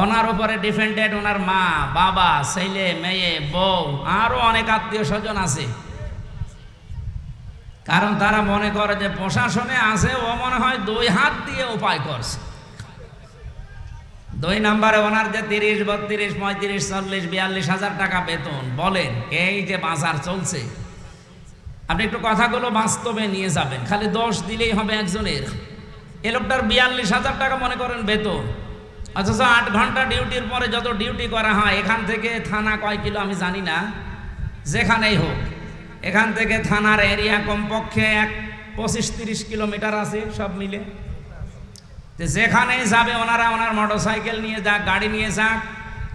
ওনার উপরে ডিফেন্ডেড ওনার মা, বাবা, ছেলে, মেয়ে, বউ আরও অনেক আত্মীয় স্বজন আছে। কারণ তারা মনে করে যে প্রশাসনে আছে, ও মনে হয় দুই হাত দিয়ে উপায় করছে। দুই নম্বরে ওনার যে তিরিশ, বত্রিশ, পঁয়ত্রিশ, চল্লিশ, বিয়াল্লিশ হাজার টাকা বেতন, বলেন এই যে বাজার চলছে? আপনি একটু কথাগুলো বাস্তবে নিয়ে যাবেন, খালি দোষ দিলেই হবে একজনের। এ লোকটার বিয়াল্লিশ হাজার টাকা মনে করেন বেতন। অথচ আট ঘণ্টা ডিউটির পরে যত ডিউটি করা হয়, এখান থেকে থানা কয় কিলো আমি জানি না, যেখানেই হোক। এখান থেকে থানার এরিয়া কমপক্ষে এক পঁচিশ তিরিশ কিলোমিটার আছে, সব মিলে। যে যেখানেই যাবে ওনারা ওনার মোটর সাইকেল নিয়ে যাক, গাড়ি নিয়ে যাক।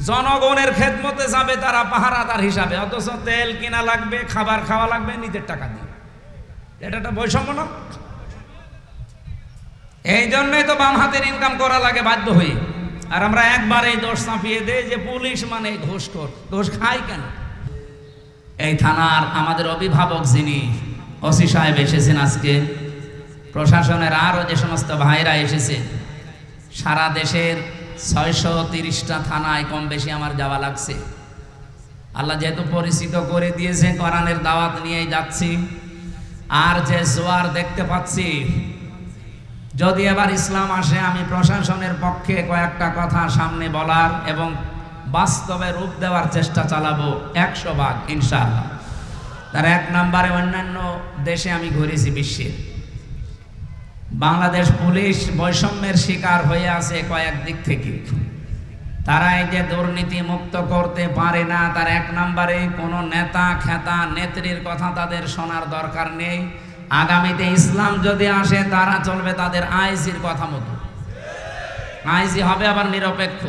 জনগণের খেদমতে যাবে তারা পাহারাদার হিসাবে, অথচ তেল কিনা লাগবে, খাবার খাওয়া লাগবে, নিজের টাকা দিয়ে। এটা একটা বৈষম্য না? এই জন্যই তো বাম হাতের ইনকাম করা লাগে বাধ্য হয়ে। আর আমরা একবার দোষ চাপিয়ে দেই যে পুলিশ মানে ঘুষখোর ঘোষ খায় কেন? এই থানার আমাদের অভিভাবক যিনি, ওসি সাহেব এসেছেন আজকে, প্রশাসনের আরও যে সমস্ত ভাইরা এসেছে, সারা দেশের ছয়শো তিরিশটা থানায় কম বেশি আমার যাওয়া লাগছে। আল্লাহ যেহেতু পরিচিত করে দিয়েছে, কোরআনের দাওয়াত নিয়েই যাচ্ছি। আর যে জোয়ার দেখতে পাচ্ছি যদি এবার ইসলাম আসে, আমি প্রশাসনের পক্ষে কয়েকটা কথা সামনে বলার এবং বাস্তবে রূপ দেওয়ার চেষ্টা চালাবো একশো ভাগ, ইনশাআল্লাহ। তার এক নম্বরে অন্যান্য দেশে আমি ঘুরেছি বিশ্বের। বাংলাদেশ পুলিশ বৈষম্যের শিকার হয়ে আছে কয়েক দিক থেকে। তারা এই যে দুর্নীতি মুক্ত করতে পারে না, তার এক নম্বরে কোনো নেতা, খেতা, নেত্রীর কথা তাদের শোনার দরকার নেই। আগামীতে ইসলাম যদি আসে, তারা চলবে তাদের আইজির কথা মতো। আইজি হবে আবার নিরপেক্ষ।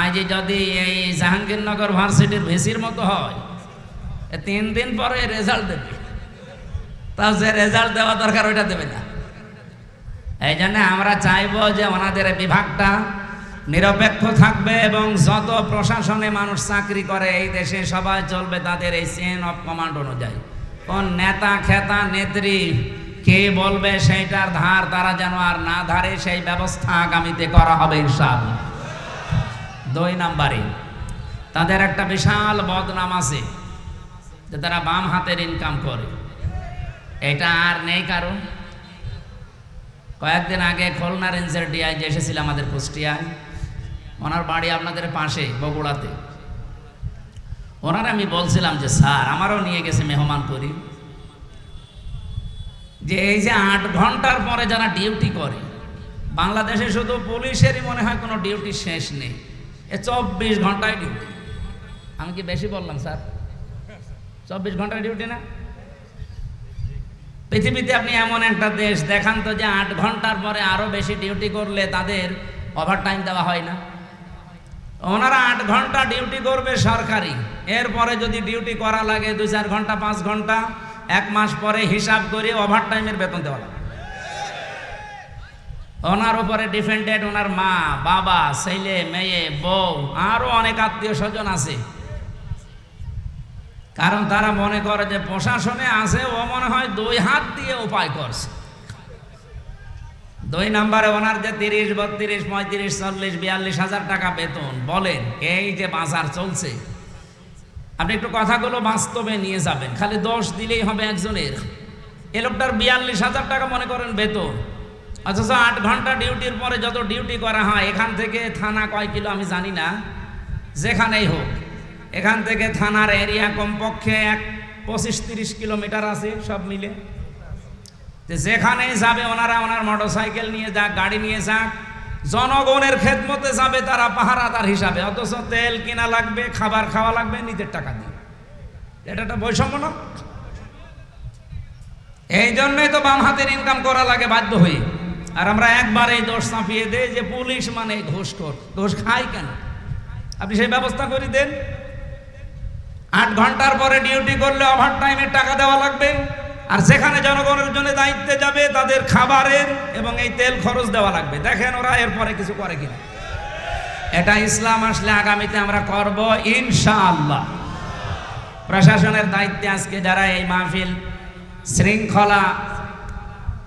আইজি যদি এই জাহাঙ্গীরনগর ভার্সিটির ভিসির মতো হয় তিন দিন পরে রেজাল্ট দেবে। তাও যে রেজাল্ট দেওয়া দরকার, ওইটা দেবে না। এই জন্য আমরা চাইব যে ওনাদের বিভাগটা নিরপেক্ষ থাকবে এবং যত প্রশাসনে মানুষ চাকরি করে, এই দেশে সবাই চলবে তাদের এই চেন অফ কমান্ড অনুযায়ী। কোন নেতা, খেতা, নেত্রী, কে বলবে সেইটার ধার, তারা যেন আর না ধারে সেই ব্যবস্থা আগামীতে করা হবে ইনশাআল্লাহ। দুই নাম্বারে, তাদের একটা বিশাল বদনাম আছে যে তারা বাম হাতের ইনকাম করে। এটা আর নেই কারণ। কয়েকদিন আগে খুলনা রেঞ্জের ডিআইজি এসেছিল আমাদের কুষ্টিয়ায়, ওনার বাড়ি আপনাদের পাশে, বগুড়াতে। ওনার আমি বলছিলাম যে, স্যার, আমারও নিয়ে গেছে মেহমান করি যে এই যে আট ঘণ্টার পরে যারা ডিউটি করে, বাংলাদেশে শুধু পুলিশেরই মনে হয় কোনো ডিউটি শেষ নেই। এ চব্বিশ ঘন্টায় ডিউটি। আমি কি বেশি বললাম, স্যার? চব্বিশ ঘন্টায় ডিউটি না? পৃথিবীতে আপনি এমন একটা দেশ, দেখান তো যে আট ঘণ্টার পরে আরও বেশি ডিউটি করলে তাদের ওভার টাইম দেওয়া হয় না। ওনারা আট ঘণ্টা ডিউটি করবে সরকারি। এরপরে যদি ডিউটি করা লাগে দুই চার ঘণ্টা, পাঁচ ঘণ্টা, এক মাস পরে হিসাব করে ওভার টাইমের বেতন দেওয়া লাগে। ওনার উপরে ডিফেন্ডেড ওনার মা, বাবা, ছেলে, মেয়ে, বউ আরও অনেক আত্মীয় স্বজন আছে। কারণ তারা মনে করে যে প্রশাসনে আছে, ও মনে হয় দুই হাত দিয়ে উপায় করছে। দুই নম্বরে ওনার যে তিরিশ, বত্রিশ, পঁয়ত্রিশ, চল্লিশ, বিয়াল্লিশ হাজার টাকা বেতন, বলেন এই যে বাজার চলছে? আপনি একটু কথাগুলো বাস্তবে নিয়ে যাবেন, খালি দোষ দিলেই হবে একজনের। এ লোকটার বিয়াল্লিশ হাজার টাকা মনে করেন বেতন, অথচ আট ঘণ্টা ডিউটির পরে যত ডিউটি করা হয়, এখান থেকে থানা কয় কিলো আমি জানি না, যেখানেই হোক, এখান থেকে থানার এরিয়া কমপক্ষে এক পঁচিশ তিরিশ কিলোমিটার আছে, সব মিলে। যে যেখানেই যাবে ওনারা ওনার মোটর সাইকেল নিয়ে যাক, গাড়ি নিয়ে যাক। জনগণের খেদমতে যাবে তারা পাহারাদার হিসাবে। অথচ তেল কিনা লাগবে, খাবার খাওয়া লাগবে, নিজের টাকা দিয়ে। এটা একটা বৈষম্য না? এই জন্যই তো বাম হাতের ইনকাম করা লাগে বাধ্য হয়ে। আর আমরা একবার এই দোষ চাপিয়ে দেই যে পুলিশ মানে ঘোষ কর ঘোষ খায় কেন? আপনি সেই ব্যবস্থা করে দেন। আট ঘণ্টার পরে ডিউটি করলে ওভার টাইমের টাকা দেওয়া লাগবে। আর যেখানে জনগণের জন্য দায়িত্বে যাবে, তাদের খাবারের এবং এই তেল খরচ দেওয়া লাগবে। দেখেন ওরা এরপরে কিছু করে কিনা। এটা ইসলাম আসলে আগামীতে আমরা করব ইনশাআল্লাহ। প্রশাসনের দায়িত্বে আজকে যারা এই মাহফিল শৃঙ্খলা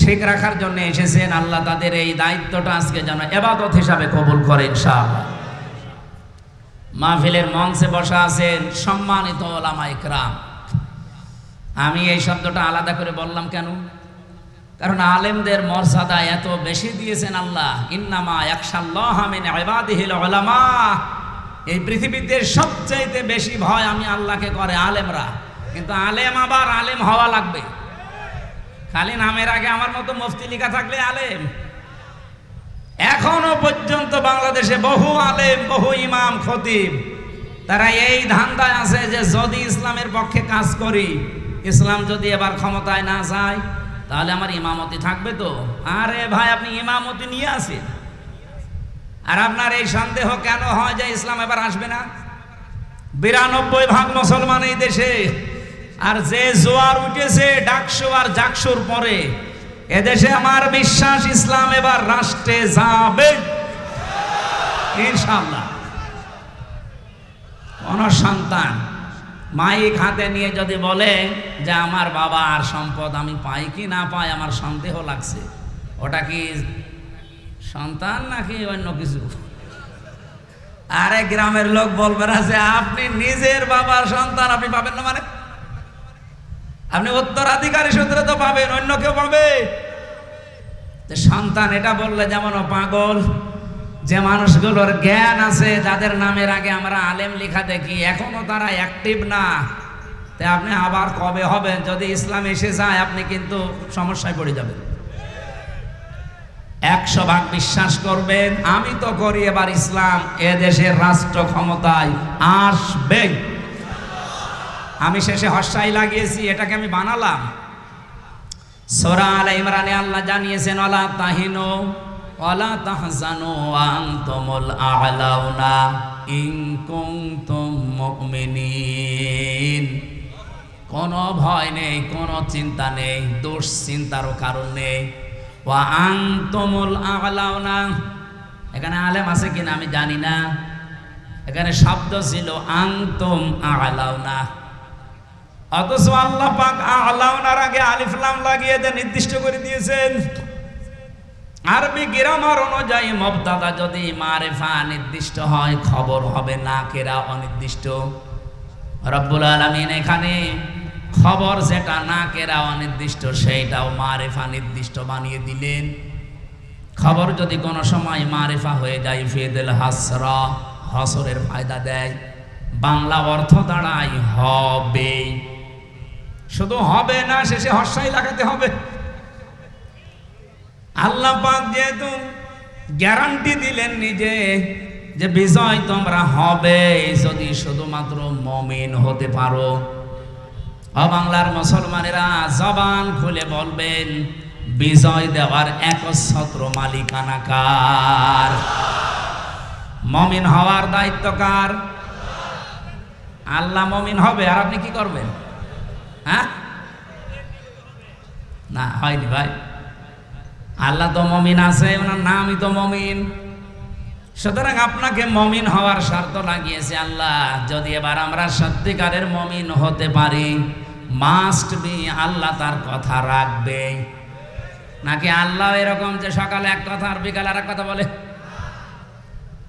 ঠিক রাখার জন্য এসেছেন, আল্লাহ তাদের এই দায়িত্বটা আজকে যেন এবাদত হিসাবে কবুল করে ইনশাআল্লাহ। মাহফিলের মঞ্চে বসা আছেন সম্মানিত ওলামা ইকরাম আমি এই শব্দটা আলাদা করে বললাম কেন? কারণ আলেমদের মর্যাদা এত বেশি দিয়েছেন আল্লাহ। ইন্নামা একশাল্লাহ ইবাদিহিল উলামা এই পৃথিবীতে সবচাইতে বেশি ভয় আমি আল্লাহকে করে আলেমরা। কিন্তু আলেম আবার আলেম হওয়া লাগবে। খালি নামের আগে আমার মতো মুফতি লেখা থাকলে আলেম। এখনও পর্যন্ত বাংলাদেশে বহু আলেম, বহু ইমাম, খতিব, তারা এই ধান্দায় আছে যে যদি ইসলামের পক্ষে কাজ করি ইসলাম যদি এবার ক্ষমতায় না যায়, তাহলে আমার ইমামতি থাকবে তো? আরে ভাই, আপনি ইমামতি নিয়ে আসেন। আর আপনার এই সন্দেহ কেন হয় যে ইসলাম এবার আসবে না? বিরানব্বই ভাগ মুসলমান এই দেশে। আর যে জোয়ার উঠেছে ডাকসু আর জাকসুর পরে, এদেশে আমার বিশ্বাস ইসলাম এবার রাষ্ট্রে যাবে। ইনশাল্লাহ কোন সন্তান মাইক হাতে নিয়ে যদি বলে যে আমার বাবা আর সম্পদ আমি পাই কি না পাই, আমার সন্দেহ লাগছে। ওটা কি সন্তান নাকি অন্য কিছু? আরে গ্রামের লোক বলবে না যে আপনি নিজের বাবার সন্তান, আপনি পাবেন না মানে? আপনি উত্তরাধিকারী সূত্রে তো পাবেন, অন্য কেউ পাবে? সন্তান এটা বললে যেমন পাগল যে মানুষগুলোর জ্ঞান আছে, যাদের নামের আগে আমরা আলেম লেখা দেখি, এখনও তারা অ্যাক্টিভ না। তাই আপনি আবার কবে হবেন? যদি ইসলাম এসে যায়, আপনি কিন্তু সমস্যায় পড়ে যাবেন। একশো ভাগ বিশ্বাস করবেন, আমি তো করি এবার ইসলাম, এ দেশের রাষ্ট্র ক্ষমতায় আসবে। আমি শেষে হর্ষাই লাগিয়েছি, এটাকে আমি বানালাম। সোরা আল ইমরানে আল্লাহ জানিয়েছেন অলা তাহিনো অলা তাহজানো আনতুমুল আলাউনা ইন কুনতুম মুমিনিন। কোনো ভয় নেই, কোনো চিন্তা নেই, দুশ্চিন্তারও কারণ নেই। ওয়া আনতুমুল আলাউনা, এখানে আলেম আছে কিনা আমি জানি না। এখানে শব্দ ছিল আনতুম আলাউনা। অথচ আল্লাহ পাক আলাউনার আগে আলিফ লাম লাগিয়ে দিয়ে নির্দিষ্ট করে দিয়েছেন। আরবি গ্রামার অনুযায়ী মবদাদা যদি মারেফা নির্দিষ্ট হয়, খবর হবে না কেরা অনির্দিষ্ট। রব্বুল আলমিন এখানে খবর যেটা না কেরা অনির্দিষ্ট, সেইটাও মারেফা নির্দিষ্ট বানিয়ে দিলেন। খবর যদি কোনো সময় মারেফা হয়ে যায়, ফেদেল হাসরা, হসরের ফায়দা দেয়। বাংলা অর্থ দাঁড়ায় হবে। শুধু হবে না, শেষে হর্ষাই লাগাতে হবে। আল্লাহ পাক যেহেতু গ্যারান্টি দিলেন নিজে যে বিজয় তোমরা হবে, যদি শুধুমাত্র মমিন হতে পারো। বাংলার মুসলমানেরা জবান খুলে বলবেন, বিজয় দেওয়ার একচ্ছত্র মালিকানা কার? মমিন হওয়ার দায়িত্ব কার? আল্লাহ মমিন হবে, আর আপনি কি করবেন? হ্যাঁ? না, হয়নি ভাই। আল্লাহ তো মমিন আছে, ওনার নামই তো মমিন। সুতরাং আপনাকে মমিন হওয়ার শর্ত লাগিয়েছে আল্লাহ, যদি এবার আমরা সত্যিকারের মমিন হতে পারি মাস্ট বি আল্লাহ তার কথা রাখবে। নাকি আল্লাহ এরকম যে সকালে এক কথা আর বিকালে আর এক কথা বলে?